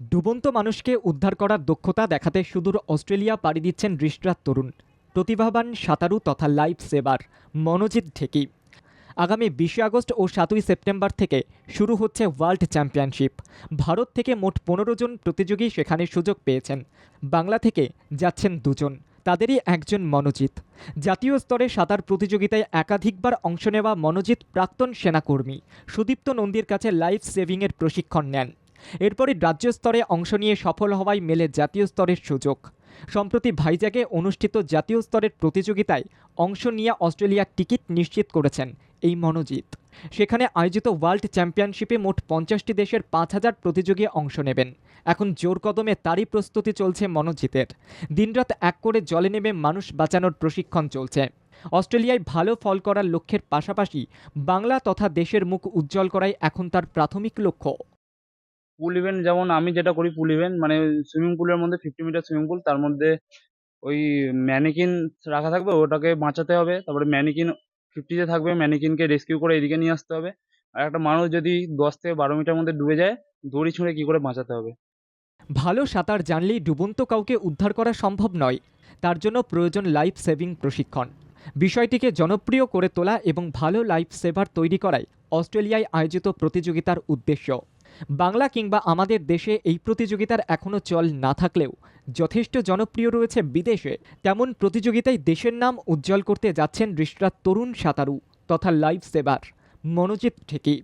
ডুবন্ত মানুষকে উদ্ধার করার দক্ষতা দেখাতে সুদূর অস্ট্রেলিয়া পাড়ি দিচ্ছেন রিষ্টরাত তরুণ। প্রতিভাবান সাঁতারু তথা লাইফ সেভার মনোজিৎ ঢেকি। আগামী বিশে আগস্ট ও সাতই সেপ্টেম্বর থেকে শুরু হচ্ছে ওয়ার্ল্ড চ্যাম্পিয়নশিপ। ভারত থেকে মোট পনেরো জন প্রতিযোগী সেখানে সুযোগ পেয়েছেন। বাংলা থেকে যাচ্ছেন দুজন। তাদেরই একজন মনোজিৎ। জাতীয় স্তরে সাঁতার প্রতিযোগিতায় একাধিকবার অংশ নেওয়া মনোজিৎ প্রাক্তন সেনাকর্মী। সুদীপ্ত নন্দীর কাছে লাইফ সেভিংয়ের প্রশিক্ষণ নেন। এরপরে রাজ্য স্তরে অংশ নিয়ে সফল হওয়ায় মেলে জাতীয় স্তরের সুযোগ। সম্প্রতি ভাইজাগে অনুষ্ঠিত জাতীয় স্তরের প্রতিযোগিতায় অংশ নিয়ে অস্ট্রেলিয়ার টিকিট নিশ্চিত করেছেন এই মনোজিৎ। সেখানে আয়োজিত ওয়ার্ল্ড চ্যাম্পিয়নশিপে মোট পঞ্চাশটি দেশের পাঁচ হাজার প্রতিযোগী অংশ নেবেন। এখন জোর কদমে তারই প্রস্তুতি চলছে মনোজিতের। দিনরাত এক করে জলে নেমে মানুষ বাঁচানোর প্রশিক্ষণ চলছে। অস্ট্রেলিয়ায় ভালো ফল করার লক্ষ্যের পাশাপাশি বাংলা তথা দেশের মুখ উজ্জ্বল করাই এখন তার প্রাথমিক লক্ষ্য। পুল ইভেন্ট যেমন আমি যেটা করি পুল ইভেন্ট মানে সুইমিং পুলের মধ্যে ফিফটি মিটার সুইমিং পুল তার মধ্যে ওই ম্যানিকিন রাখা থাকবে, ওটাকে বাঁচাতে হবে, তারপরে ম্যানিকিন ফিফটিতে থাকবে ম্যানিকিনকে রেস্কিউ করে এদিকে নিয়ে আসতে হবে। আর একটা মানুষ যদি দশ থেকে বারো মিটার মধ্যে ডুবে যায়, দড়ি ছুঁড়ে কী করে বাঁচাতে হবে? ভালো সাঁতার জানলেই ডুবন্ত কাউকে উদ্ধার করা সম্ভব নয়, তার জন্য প্রয়োজন লাইফ সেভিং প্রশিক্ষণ। বিষয়টিকে জনপ্রিয় করে তোলা এবং ভালো লাইফ সেভার তৈরি করাই অস্ট্রেলিয়ায় আয়োজিত প্রতিযোগিতার উদ্দেশ্য। বাংলা কিংবা আমাদের দেশে এই প্রতিযোগিতার এখনও চল না থাকলেও যথেষ্ট জনপ্রিয় রয়েছে বিদেশে। তেমন প্রতিযোগিতায় দেশের নাম উজ্জ্বল করতে যাচ্ছেন রিষ্টরাত তরুণ সাঁতারু তথা লাইফ সেভার মনোজিৎ ঠেকি।